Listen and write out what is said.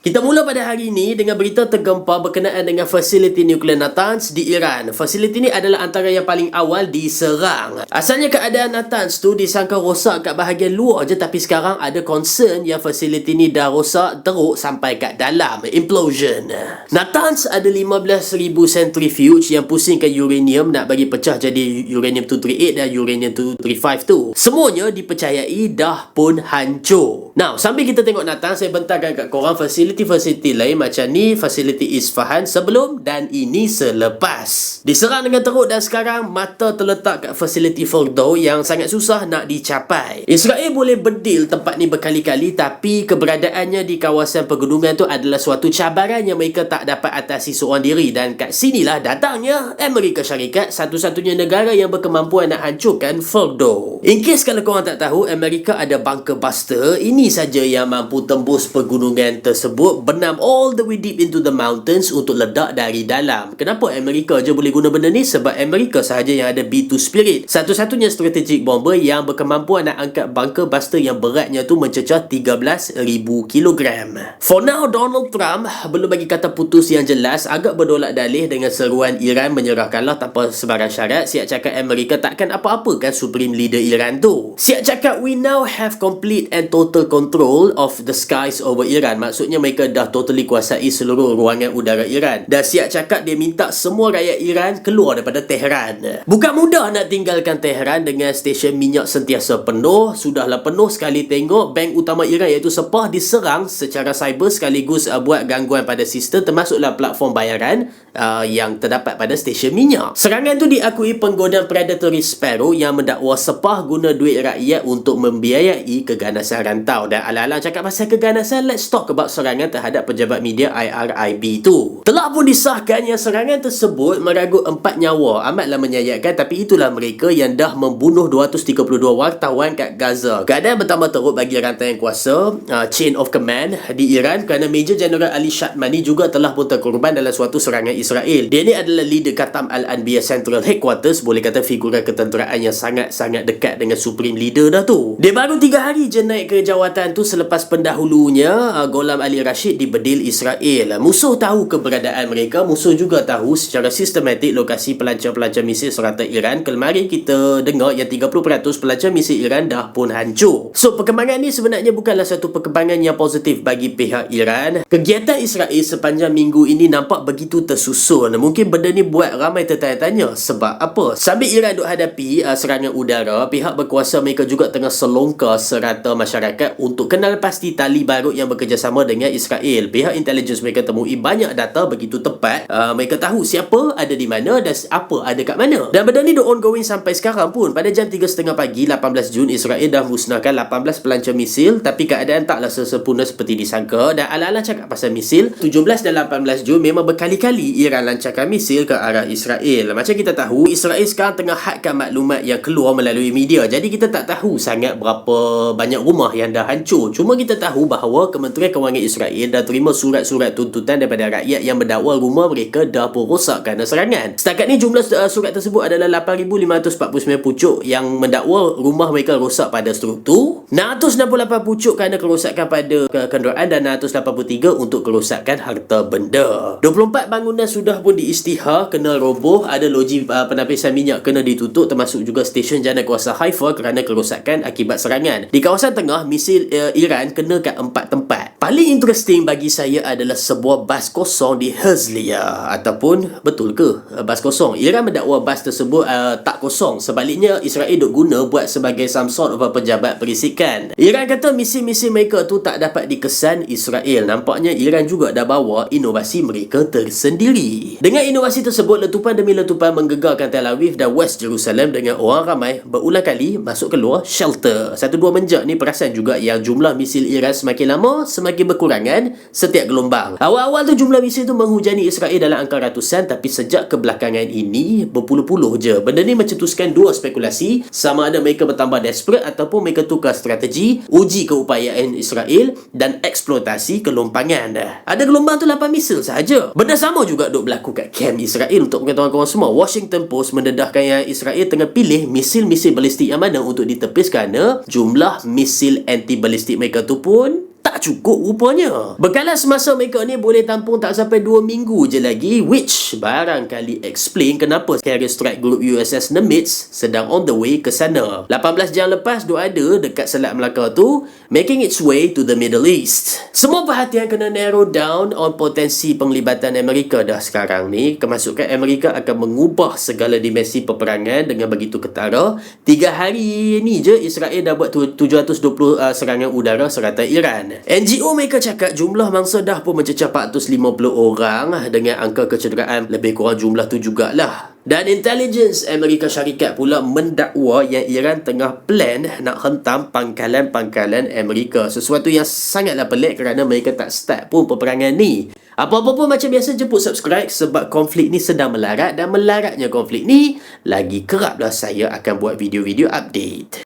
Kita mula pada hari ini dengan berita tergempar berkenaan dengan fasiliti nuklear Natanz di Iran. Fasiliti ini adalah antara yang paling awal diserang. Asalnya keadaan Natanz tu disangka rosak kat bahagian luar je tapi sekarang ada concern yang fasiliti ini dah rosak teruk sampai kat dalam. Implosion. Natanz ada 15,000 centrifuge yang pusingkan uranium nak bagi pecah jadi uranium-238 dan uranium-235 tu. Semuanya dipercayai dah pun hancur. Now, sambil kita tengok Natanz, saya bentangkan kat korang fasiliti fasiliti-fasiliti lain macam ni fasiliti Isfahan sebelum dan ini selepas. Diserang dengan teruk dan sekarang mata terletak kat fasiliti Fordo yang sangat susah nak dicapai. Israel boleh bedil tempat ni berkali-kali tapi keberadaannya di kawasan pegunungan tu adalah suatu cabaran yang mereka tak dapat atasi seorang diri dan kat sinilah datangnya Amerika Syarikat satu-satunya negara yang berkemampuan nak hancurkan Fordo. In case kalau korang tak tahu Amerika ada bunker buster ini saja yang mampu tembus pegunungan tersebut tersebut benam all the way deep into the mountains untuk ledak dari dalam. Kenapa Amerika je boleh guna benda ni? Sebab Amerika sahaja yang ada B2 Spirit. Satu-satunya strategic bomber yang berkemampuan nak angkat bunker buster yang beratnya tu mencecah 13,000 kg. For now, Donald Trump belum bagi kata putus yang jelas agak berdolak dalih dengan seruan Iran menyerahkanlah tanpa sebarang syarat. Siap cakap Amerika takkan apa-apa kan Supreme Leader Iran tu. Siap cakap we now have complete and total control of the skies over Iran. Maksudnya mereka dah totally kuasai seluruh ruangan udara Iran. Dan siap cakap dia minta semua rakyat Iran keluar daripada Tehran. Bukan mudah nak tinggalkan Tehran dengan stesen minyak sentiasa penuh. Sudahlah penuh sekali tengok bank utama Iran iaitu Sepah diserang secara cyber sekaligus uh, buat gangguan pada sistem termasuklah platform bayaran uh, yang terdapat pada stesen minyak. Serangan tu diakui penggodaan predatory Sparrow yang mendakwa Sepah guna duit rakyat untuk membiayai keganasan rantau. Dan ala-ala cakap pasal keganasan, let's talk about serangan serangan terhadap pejabat media IRIB itu. Telah pun disahkan yang serangan tersebut meragut empat nyawa. Amatlah menyayatkan tapi itulah mereka yang dah membunuh 232 wartawan kat Gaza. Keadaan bertambah teruk bagi rantaian kuasa uh, chain of command di Iran kerana Major General Ali Shadmani juga telah pun terkorban dalam suatu serangan Israel. Dia ni adalah leader Katam Al-Anbiya Central Headquarters boleh kata figura ketenteraan yang sangat-sangat dekat dengan Supreme Leader dah tu. Dia baru tiga hari je naik ke jawatan tu selepas pendahulunya uh, Golam Ali Rashid di bedil Israel. Musuh tahu keberadaan mereka, musuh juga tahu secara sistematik lokasi pelancar-pelancar misil serata Iran. Kemarin kita dengar yang 30% pelancar misil Iran dah pun hancur. So, perkembangan ni sebenarnya bukanlah satu perkembangan yang positif bagi pihak Iran. Kegiatan Israel sepanjang minggu ini nampak begitu tersusun. Mungkin benda ni buat ramai tertanya-tanya. Sebab apa? Sambil Iran duk hadapi uh, serangan udara, pihak berkuasa mereka juga tengah selongkar serata masyarakat untuk kenal pasti tali barut yang bekerjasama dengan Israel. Pihak intelligence mereka temui banyak data begitu tepat. Uh, mereka tahu siapa ada di mana dan apa ada kat mana. Dan benda ni dah ongoing sampai sekarang pun. Pada jam 3.30 pagi 18 Jun, Israel dah musnahkan 18 pelancar misil tapi keadaan taklah sesempurna seperti disangka dan ala-ala cakap pasal misil 17 dan 18 Jun memang berkali-kali Iran lancarkan misil ke arah Israel. Macam kita tahu, Israel sekarang tengah hadkan maklumat yang keluar melalui media. Jadi kita tak tahu sangat berapa banyak rumah yang dah hancur. Cuma kita tahu bahawa Kementerian Kewangan Israel Israel dah terima surat-surat tuntutan daripada rakyat yang mendakwa rumah mereka dah pun rosak kerana serangan. Setakat ni jumlah uh, surat tersebut adalah 8,549 pucuk yang mendakwa rumah mereka rosak pada struktur. 668 pucuk kerana kerosakan pada kenderaan dan 683 untuk kerosakan harta benda. 24 bangunan sudah pun diistihar kena roboh. Ada loji uh, penapisan minyak kena ditutup termasuk juga stesen jana kuasa Haifa kerana kerosakan akibat serangan. Di kawasan tengah, misil uh, Iran kena kat empat tempat. Paling interesting bagi saya adalah sebuah bas kosong di Herzliya. Ataupun betul ke uh, bas kosong? Iran mendakwa bas tersebut uh, tak kosong. Sebaliknya Israel duk guna buat sebagai some sort of pejabat perisikan. Iran kata misi-misi mereka tu tak dapat dikesan Israel. Nampaknya Iran juga dah bawa inovasi mereka tersendiri. Dengan inovasi tersebut letupan demi letupan menggegarkan Tel Aviv dan West Jerusalem dengan orang ramai berulang kali masuk keluar shelter. Satu dua menjak ni perasan juga yang jumlah misil Iran semakin lama semakin semakin berkurangan setiap gelombang. Awal-awal tu jumlah misil tu menghujani Israel dalam angka ratusan tapi sejak kebelakangan ini berpuluh-puluh je. Benda ni mencetuskan dua spekulasi sama ada mereka bertambah desperate ataupun mereka tukar strategi uji keupayaan Israel dan eksploitasi kelompangan. Ada gelombang tu 8 misil sahaja. Benda sama juga duk berlaku kat camp Israel untuk pengetahuan korang semua. Washington Post mendedahkan yang Israel tengah pilih misil-misil balistik yang mana untuk ditepis kerana jumlah misil anti-balistik mereka tu pun tak cukup rupanya. Bekalan semasa mereka ni boleh tampung tak sampai 2 minggu je lagi which barangkali explain kenapa carrier strike group USS Nimitz sedang on the way ke sana. 18 jam lepas dia ada dekat Selat Melaka tu making its way to the Middle East. Semua perhatian kena narrow down on potensi penglibatan Amerika dah sekarang ni. Kemasukan Amerika akan mengubah segala dimensi peperangan dengan begitu ketara. Tiga hari ni je Israel dah buat 720 uh, serangan udara serata Iran. NGO mereka cakap jumlah mangsa dah pun mencecah 450 orang dengan angka kecederaan lebih kurang jumlah tu jugalah. Dan intelligence Amerika Syarikat pula mendakwa yang Iran tengah plan nak hentam pangkalan-pangkalan Amerika. Sesuatu yang sangatlah pelik kerana mereka tak start pun peperangan ni. Apa-apa pun macam biasa jemput subscribe sebab konflik ni sedang melarat dan melaratnya konflik ni lagi keraplah saya akan buat video-video update.